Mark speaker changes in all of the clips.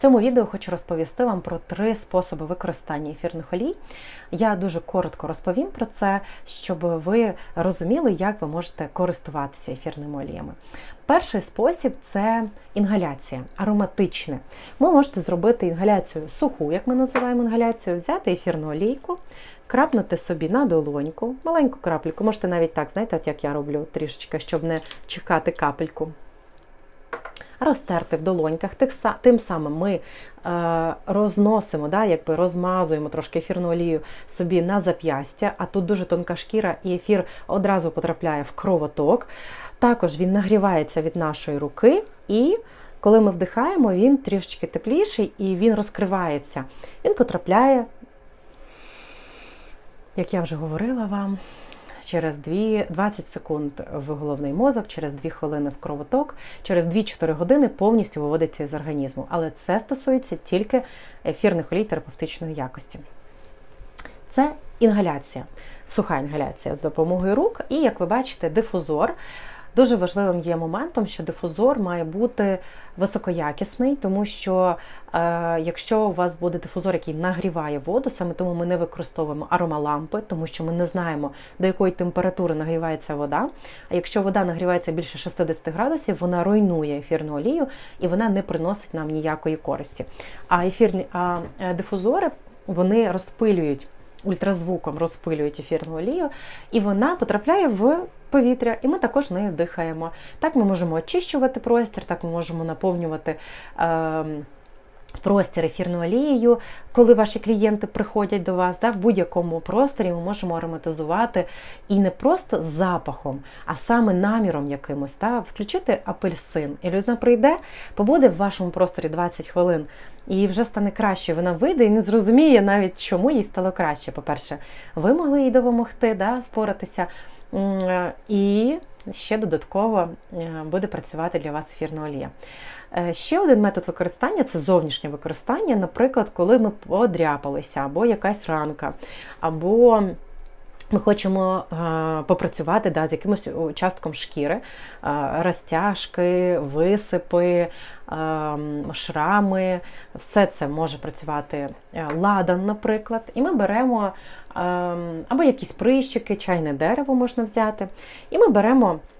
Speaker 1: цьому відео хочу розповісти вам про три способи використання ефірних олій. Я дуже коротко розповім про це, щоб ви розуміли, як ви можете користуватися ефірними оліями. Перший спосіб це інгаляція, ароматичне. Ви можете зробити інгаляцію суху, як ми називаємо інгаляцію, взяти ефірну олійку, крапнути собі на долоньку, маленьку крапльку, можете навіть так, знаєте, от як я роблю трішечки, щоб не чекати капельку. Розтерти в долоньках, тим самим ми е, розносимо, да, якби розмазуємо трошки ефірну олію собі на зап'ястя, а тут дуже тонка шкіра, і ефір одразу потрапляє в кровоток. Також він нагрівається від нашої руки, і коли ми вдихаємо, він трішечки тепліший і він розкривається. Він потрапляє, як я вже говорила вам, через 2, 20 секунд в головний мозок, через 2 хвилини в кровоток, через 2-4 години повністю виводиться з організму. Але це стосується тільки ефірних олій терапевтичної якості. Це інгаляція, суха інгаляція з допомогою рук, і, як ви бачите, дифузор. Дуже важливим є моментом, що дифузор має бути високоякісний, тому що е, якщо у вас буде дифузор, який нагріває воду, саме тому ми не використовуємо аромалампи, тому що ми не знаємо, до якої температури нагрівається вода. А якщо вода нагрівається більше 60 градусів, вона руйнує ефірну олію і вона не приносить нам ніякої користі. А ефірні а е, дифузори вони розпилюють. Ультразвуком розпилюють ефірну олію, і вона потрапляє в повітря, і ми також нею дихаємо. Так ми можемо очищувати простір, так ми можемо наповнювати. Е, Простір ефірною олією, коли ваші клієнти приходять до вас, да, в будь-якому просторі ми можемо ароматизувати і не просто запахом, а саме наміром якимось. Да, Включити апельсин. І людина прийде, побуде в вашому просторі 20 хвилин, і вже стане краще. Вона вийде і не зрозуміє навіть, чому їй стало краще. По-перше, ви могли їй допомогти да, впоратися. І ще додатково е, буде працювати для вас ефірна олія. Е, ще один метод використання це зовнішнє використання, наприклад, коли ми подряпалися, або якась ранка, або ми хочемо попрацювати да, з якимось участком шкіри, розтяжки, висипи, шрами, все це може працювати е, ладан, наприклад. І ми беремо або якісь прищики, чайне дерево можна взяти. І ми беремо Е,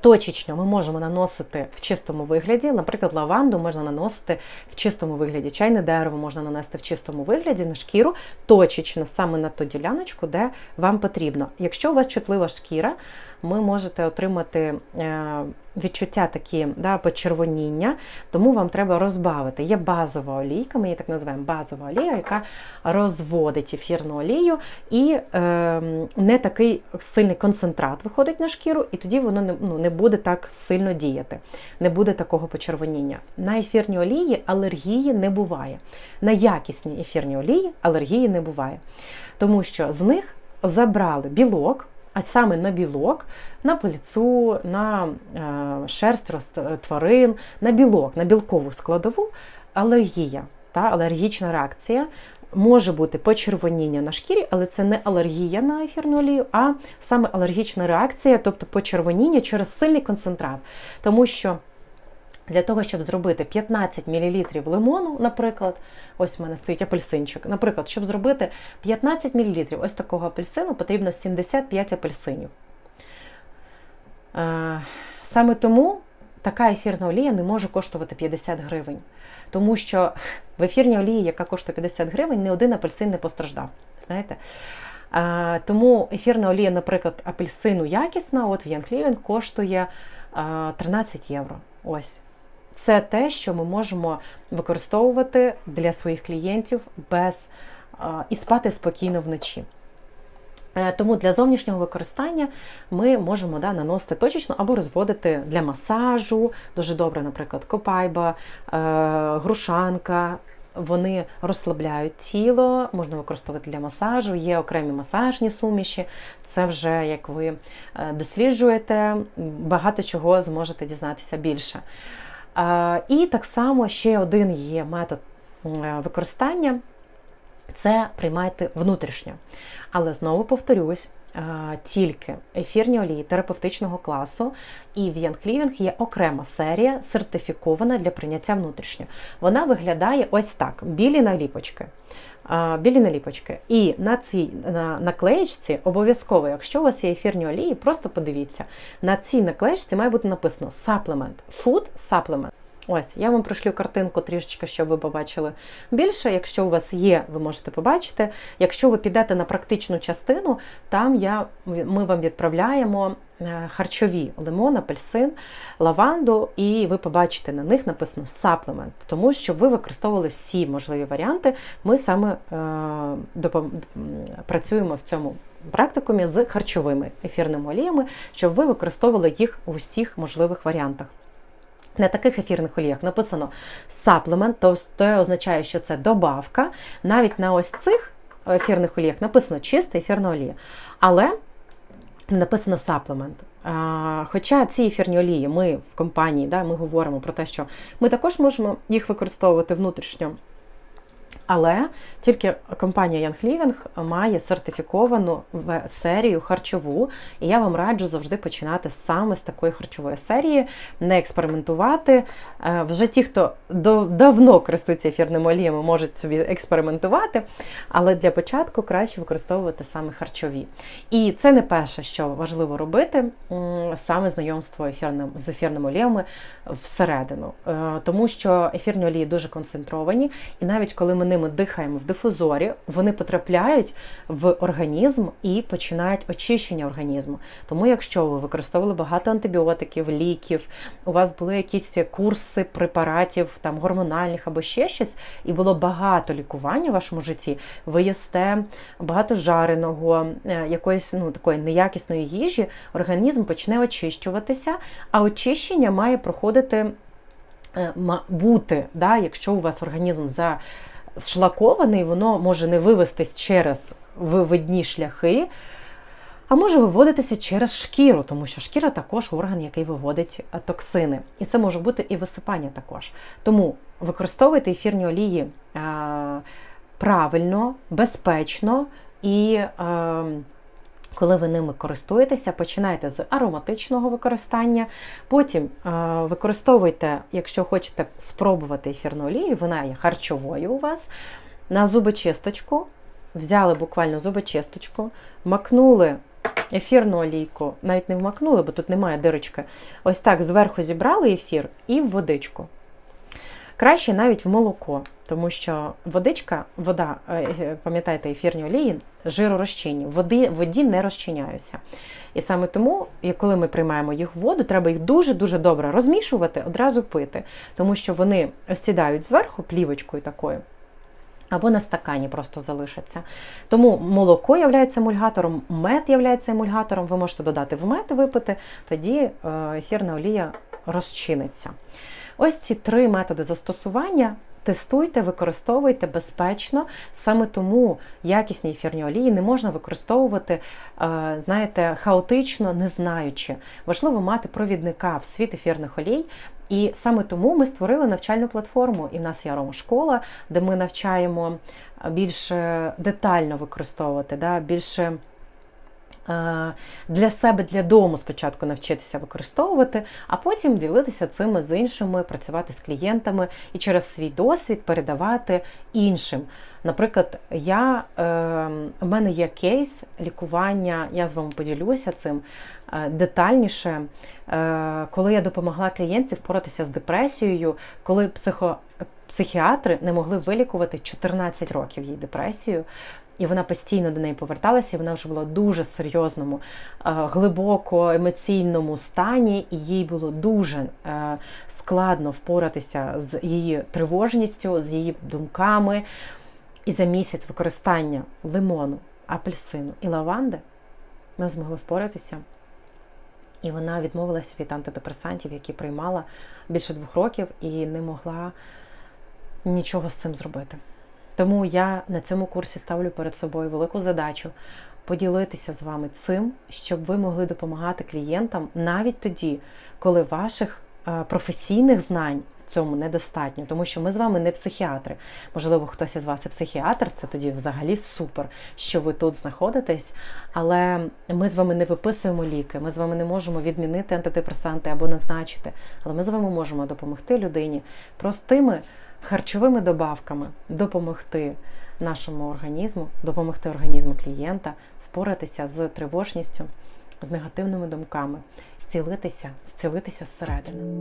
Speaker 1: точечно ми можемо наносити в чистому вигляді, наприклад, лаванду можна наносити в чистому вигляді, чайне дерево можна нанести в чистому вигляді на шкіру, точечно саме на ту діляночку, де вам потрібно. Якщо у вас чутлива шкіра, ви можете отримати е, відчуття такі да, почервоніння, тому вам треба розбавити. Є базова олійка, ми її так називаємо базова олія, яка розводить ефірну олію і е, не такий сильний концентрат виходить на шкіру, і тоді воно не, ну, не буде так сильно діяти, не буде такого почервоніння. На ефірні олії алергії не буває. На якісні ефірні олії алергії не буває. Тому що з них забрали білок а саме на білок, на пильцу, на е, шерсть тварин, на білок, на білкову складову алергія, та алергічна реакція. Може бути почервоніння на шкірі, але це не алергія на ефірну олію, а саме алергічна реакція, тобто почервоніння через сильний концентрат. Тому що для того, щоб зробити 15 мл лимону, наприклад, ось в мене стоїть апельсинчик. Наприклад, щоб зробити 15 мл ось такого апельсину, потрібно 75 апельсинів. Е, саме тому така ефірна олія не може коштувати 50 гривень. Тому що в ефірній олії, яка коштує 50 гривень, ні один апельсин не постраждав. знаєте. Е, тому ефірна олія, наприклад, апельсину якісна, от в Янклівен коштує 13 е, євро. Ось. Це те, що ми можемо використовувати для своїх клієнтів без і спати спокійно вночі. Е, тому для зовнішнього використання ми можемо да, наносити точечно або розводити для масажу. Дуже добре, наприклад, копайба, е, грушанка. Вони розслабляють тіло, можна використовувати для масажу, є окремі масажні суміші. Це вже як ви е, досліджуєте, багато чого зможете дізнатися більше. І так само ще один є метод використання це приймайте внутрішньо. Але знову повторюсь, е, тільки ефірні олії терапевтичного класу, і в Young Living є окрема серія, сертифікована для прийняття внутрішньо. Вона виглядає ось так: білі наліпочки. Білі наліпочки. І на цій на наклеєчці обов'язково, якщо у вас є ефірні олії, просто подивіться, на цій наклеєчці має бути написано supplement, food supplement. Ось, я вам пришлю картинку трішечки, щоб ви побачили більше. Якщо у вас є, ви можете побачити. Якщо ви підете на практичну частину, там я, ми вам відправляємо харчові лимон, апельсин, лаванду, і ви побачите на них написано supplement, тому що ви використовували всі можливі варіанти. Ми саме е, допом... працюємо в цьому практикумі з харчовими ефірними оліями, щоб ви використовували їх в усіх можливих варіантах. На таких ефірних оліях написано supplement, то це означає, що це добавка. Навіть на ось цих ефірних оліях написано чиста ефірна олія. Але написано саплемент. Хоча ці ефірні олії ми в компанії да, ми говоримо про те, що ми також можемо їх використовувати внутрішньо. Але тільки компанія Young Living має сертифіковану серію харчову, і я вам раджу завжди починати саме з такої харчової серії, не експериментувати. Е, вже ті, хто давно користується ефірними оліями, можуть собі експериментувати, але для початку краще використовувати саме харчові. І це не перше, що важливо робити, саме знайомство ефірним, з ефірними оліями всередину, е, тому що ефірні олії дуже концентровані, і навіть коли ми ними дихаємо в дифузорі, вони потрапляють в організм і починають очищення організму. Тому, якщо ви використовували багато антибіотиків, ліків, у вас були якісь курси препаратів, там гормональних або ще щось, і було багато лікування в вашому житті, ви їсте багато жареного, е, якоїсь ну, такої неякісної їжі, організм почне очищуватися, а очищення має проходити. Е, бути, да, якщо у вас організм за шлакований, воно може не вивестись через виведні шляхи, а може виводитися через шкіру, тому що шкіра також орган, який виводить е, токсини. І це може бути і висипання також. Тому використовуйте ефірні олії е, правильно, безпечно і. Коли ви ними користуєтеся, починайте з ароматичного використання. Потім е, використовуйте, якщо хочете спробувати ефірну олію, вона є харчовою у вас. На зубочисточку, взяли буквально зубочисточку, макнули ефірну олійку, навіть не вмакнули, бо тут немає дирочки. Ось так зверху зібрали ефір і в водичку. Краще навіть в молоко, тому що водичка, вода, е, е, пам'ятаєте, ефірні олії, жиророзчинні, води, воді не розчиняються. І саме тому, коли ми приймаємо їх в воду, треба їх дуже-дуже добре розмішувати, одразу пити, тому що вони осідають зверху плівочкою такою. Або на стакані просто залишаться. Тому молоко є емульгатором, мед є емульгатором, ви можете додати в мед випити, тоді е, ефірна олія розчиниться. Ось ці три методи застосування. Тестуйте, використовуйте безпечно, саме тому якісні ефірні олії не можна використовувати, е, знаєте, хаотично, не знаючи. Важливо мати провідника в світ ефірних олій. І саме тому ми створили навчальну платформу. І в нас є аромашкола, де ми навчаємо більш детально використовувати, да, більше. Е, для себе, для дому спочатку навчитися використовувати, а потім ділитися цими з іншими, працювати з клієнтами і через свій досвід передавати іншим. Наприклад, я, е, в мене є кейс лікування, я з вами поділюся цим е, детальніше, коли я допомогла клієнтів впоратися з депресією, коли психо, психіатри не могли вилікувати 14 років її депресію. І вона постійно до неї поверталася, і вона вже була в дуже серйозному, е, глибоко емоційному стані, і їй було дуже е, складно впоратися з її тривожністю, з її думками. І за місяць використання лимону, апельсину і лаванди ми змогли впоратися. І вона відмовилася від антидепресантів, які приймала більше двох років, і не могла нічого з цим зробити. Тому я на цьому курсі ставлю перед собою велику задачу поділитися з вами цим, щоб ви могли допомагати клієнтам навіть тоді, коли ваших е, професійних знань цьому недостатньо, тому що ми з вами не психіатри. Можливо, хтось із вас і психіатр, це тоді взагалі супер, що ви тут знаходитесь. Але ми з вами не виписуємо ліки, ми з вами не можемо відмінити антидепресанти або назначити. Але ми з вами можемо допомогти людині простими харчовими добавками, допомогти нашому організму, допомогти організму клієнта впоратися з тривожністю, з негативними думками, зцілитися, зцілитися зсередини.